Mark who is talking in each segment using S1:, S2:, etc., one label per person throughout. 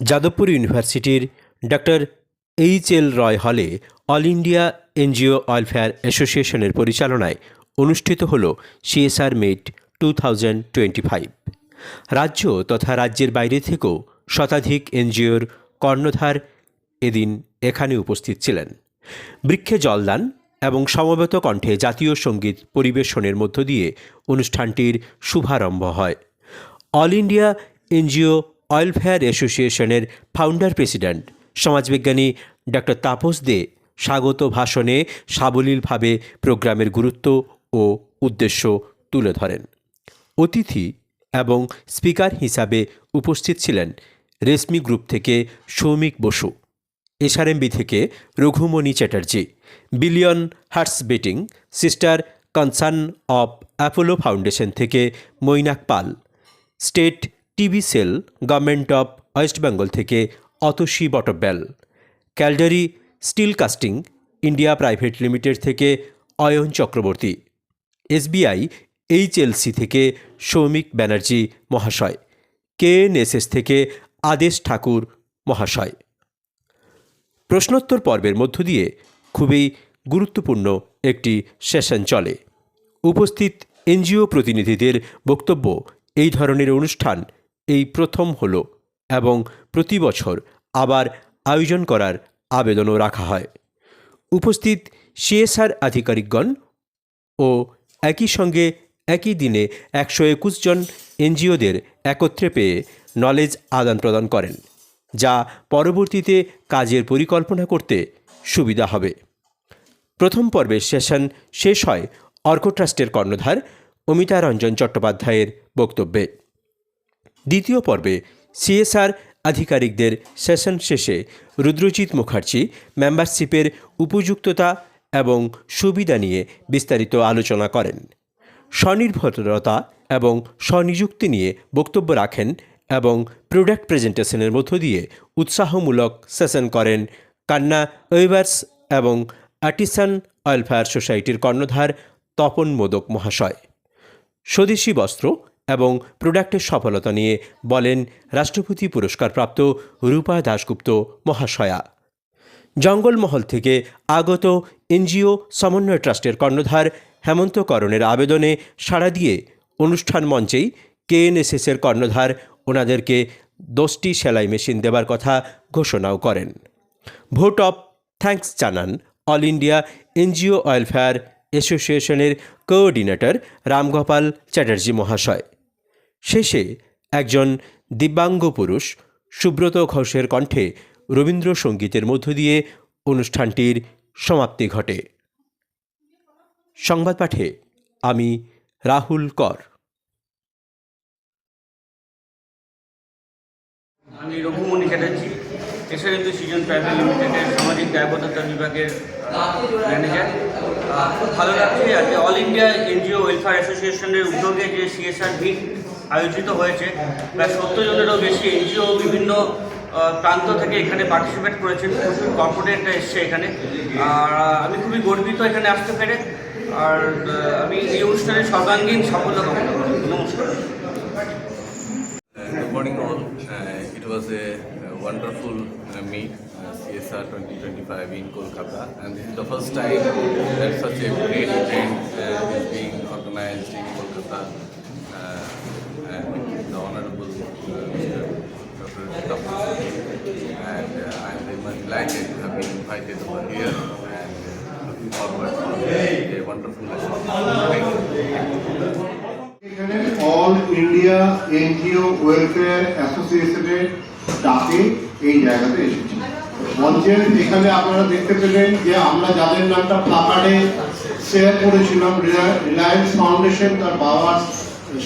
S1: যাদবপুর ইউনিভার্সিটির doctor H L রয় হলে all India NGO welfare অ্যাসোসিয়েশনের পরিচালনায় অনুষ্ঠিত হল CSR meet two twenty five. রাজ্য তথা রাজ্যের বাইরে থেকেও শতাধিক এনজিওর কর্ণধার এদিন এখানে উপস্থিত ছিলেন। বৃক্ষে জলদান এবং সমবেত কণ্ঠে জাতীয় সংগীত পরিবেশনের মধ্য দিয়ে অনুষ্ঠানটির শুভারম্ভ হয়। অল ইন্ডিয়া এনজিও ওয়েলফেয়ার অ্যাসোসিয়েশনের ফাউন্ডার প্রেসিডেন্ট। সমাজবিজ্ঞানী ডক্টর তাপস দে স্বাগত ভাষণে সাবলীলভাবে প্রোগ্রামের গুরুত্ব ও উদ্দেশ্য তুলে ধরেন। অতিথি এবং স্পিকার হিসাবে উপস্থিত ছিলেন রেশমি গ্রুপ থেকে সৌমিক বসু এসআরএমবি থেকে Raghumani Chatterjee, billion hearts beating, sister concern of Apollo foundation থেকে Mainak Pal, state TV cell government of West Bengal থেকে Atasi Batabyal. ক্যালডারি steel casting, India private limited থেকে অয়ন চক্রবর্তী। এসবিআই এইচএলসি থেকে সৌমিক ব্যানার্জি মহাশয়। কেএনএসএস থেকে আদেশ ঠাকুর মহাশয়। প্রশ্নোত্তর পর্বের মধ্য দিয়ে খুবই গুরুত্বপূর্ণ একটি সেশন চলে। উপস্থিত এনজিও প্রতিনিধিদের বক্তব্য এই ধরনের অনুষ্ঠান এই প্রথম হল এবং প্রতি বছর আবার আয়োজন করার আবেদনও রাখা হয়। উপস্থিত সিএসআর আধিকারিকগণ ও একই সঙ্গে একই দিনে একশো একুশ জন এনজিওদের একত্রে পেয়ে নলেজ আদান প্রদান করেন, যা পরবর্তীতে কাজের পরিকল্পনা করতে সুবিধা হবে। প্রথম পর্বের সেশন শেষ হয় অর্ক ট্রাস্টের কর্ণধার অমিতা রঞ্জন চট্টোপাধ্যায়ের বক্তব্যে। দ্বিতীয় পর্বে সিএসআর আধিকারিকদের সেশন শেষে রুদ্রজিৎ মুখার্জি মেম্বারশিপের উপযুক্ততা এবং সুবিধা নিয়ে বিস্তারিত আলোচনা করেন। স্বনির্ভরতা এবং স্বনিযুক্তি নিয়ে বক্তব্য রাখেন এবং প্রোডাক্ট প্রেজেন্টেশনের মধ্য দিয়ে উৎসাহমূলক সেশন করেন কান্না ওয়েভার্স এবং আর্টিসান ওয়েলফেয়ার সোসাইটির কর্ণধার তপন মোদক মহাশয়। স্বদেশী বস্ত্র এবং প্রোডাক্টের সফলতা নিয়ে বলেন রাষ্ট্রপতি পুরস্কারপ্রাপ্ত রূপা দাশগুপ্ত মহাশয়া। জঙ্গলমহল থেকে আগত এনজিও সমন্বয় ট্রাস্টের কর্ণধার হেমন্ত করণের আবেদনে সাড়া দিয়ে অনুষ্ঠান মঞ্চেই কেএনএসএসের কর্ণধার ওনাদেরকে দশটি সেলাই মেশিন দেবার কথা ঘোষণাও করেন। ভোট অফ থ্যাঙ্কস জানান অল ইন্ডিয়া এনজিও ওয়েলফেয়ার অ্যাসোসিয়েশনের কোঅর্ডিনেটর রামগোপাল চ্যাটার্জি মহাশয়। শেষে একজন দিব্যাঙ্গ পুরুষ সুব্রত ঘোষের কণ্ঠে রবীন্দ্রসঙ্গীতের মধ্য দিয়ে অনুষ্ঠানটির সমাপ্তি ঘটে। সংবাদ পাঠে আমি রাহুল কর।
S2: আমি রঘুমণি চ্যাটার্জি এসআরএমপি সিজন প্রাইভেট লিমিটেডের সামাজিক দায়বদ্ধতা বিভাগের ম্যানেজার। খুব ভালো লাগছে আজকে অল ইন্ডিয়া এনজিও ওয়েলফেয়ার অ্যাসোসিয়েশনের উদ্যোগে যে সিএসআর ভিট আয়োজিত হয়েছে। প্রায় সত্তর জনেরও বেশি এনজিও বিভিন্ন প্রান্ত থেকে এখানে পার্টিসিপেট করেছেন। প্রচুর কর্পোরেট এসছে এখানে। আর আমি খুবই গর্বিত এখানে আসতে পেরে। আর আমি এই অনুষ্ঠানে সর্বাঙ্গীন সাফল্য নমস্কার।
S3: Morning all it was a wonderful meet CSR twenty twenty five in Kolkata and this is the first time such a great event is being organised in Kolkata And the honorable uh. Dr. And uh, I'm very much delighted to have been invited over here and uh, looking forward to a wonderful lesson.
S4: এখানে all India NGO welfare অ্যাসোসিয়েশনের ডাকে এই জায়গাতে এসেছি মঞ্চের এখানে আপনারা দেখতে পেলেন যে আমরা যাদের নামটা প্লাকার্ডে শেয়ার করেছিলাম রিলায়েন্স ফাউন্ডেশন তার বাবার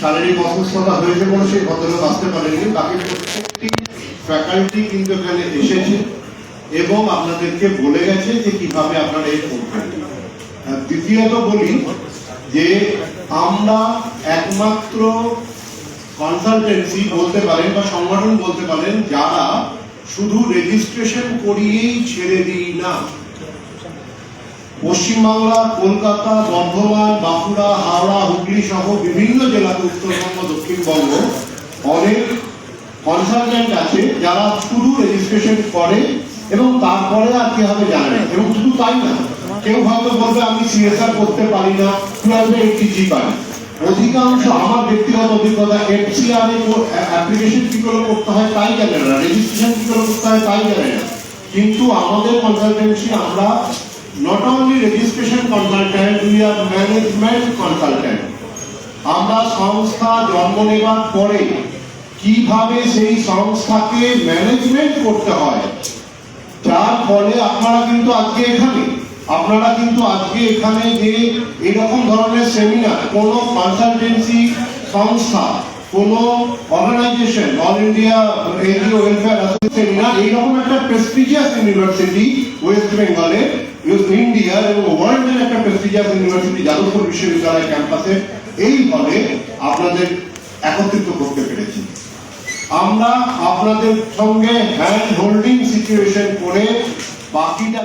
S4: শারীরিক অসুস্থতা হয়েছে বলে সেই ভদ্রলোক আসতে পারেননি। বাকি প্রত্যেকটি ফ্যাকাল্টি কিন্তু এখানে এসেছে এবং আপনাদেরকে বলে গেছে যে কীভাবে আপনারা এই করবেন দ্বিতীয়ত বলি যে আমরা একমাত্র কনসালটেন্সি বলতে পারেন বা সংগঠন বলতে পারেন যারা শুধু রেজিস্ট্রেশন করিয়েই ছেড়ে দিই না। পশ্চিমবাংলা, কলকাতা, বর্ধমান, বাঁকুড়া, হাওড়া, হুগলি সহ বিভিন্ন জেলাতে উত্তরবঙ্গ দক্ষিণবঙ্গ অনেক কনসালটেন্ট আছে যারা শুধু রেজিস্ট্রেশন করে এবং তারপরে আর কি হবে জানে। এবং শুধু তাই না কেউ হয়তো বলবে, আমি সিএসআর করতে পারি না টুয়েলভে এইটিজি পারি অধিকাংশ আমার ব্যক্তিগত অভিজ্ঞতা এফসিআর অ্যাপ্লিকেশন কি করে করতে হয় তাই জানে না রেজিস্ট্রেশন কি করে করতে হয় তাই জানে না কিন্তু আমাদের কনসালটেন্সি আমরা not only registration consultant we are management consultant আমরা সংস্থা জন্ম নেবার পরে কীভাবে সেই সংস্থাকে ম্যানেজমেন্ট করতে হয়, যার ফলে আপনারা কিন্তু আজকে এখানে, আপনারা কিন্তু আজকে এখানে যে এরকম ধরনের সেমিনার কোনো কনসালটেন্সি সংস্থা কোনো organisation all India NGO welfare seminar এইরকম একটা প্রেস্টিজিয়াস ইউনিভার্সিটি ওয়েস্ট বেঙ্গলে ইন্ডিয়ার এবং ওয়ার্ল্ডের একটা প্রেস্টিজিয়াস ইউনিভার্সিটি যাদবপুর বিশ্ববিদ্যালয় ক্যাম্পাসে এই হলে আপনাদের একত্রিত করতে পেরেছি। আমরা আপনাদের সঙ্গে হ্যান্ড হোল্ডিং সিচুয়েশন করে বাকিটা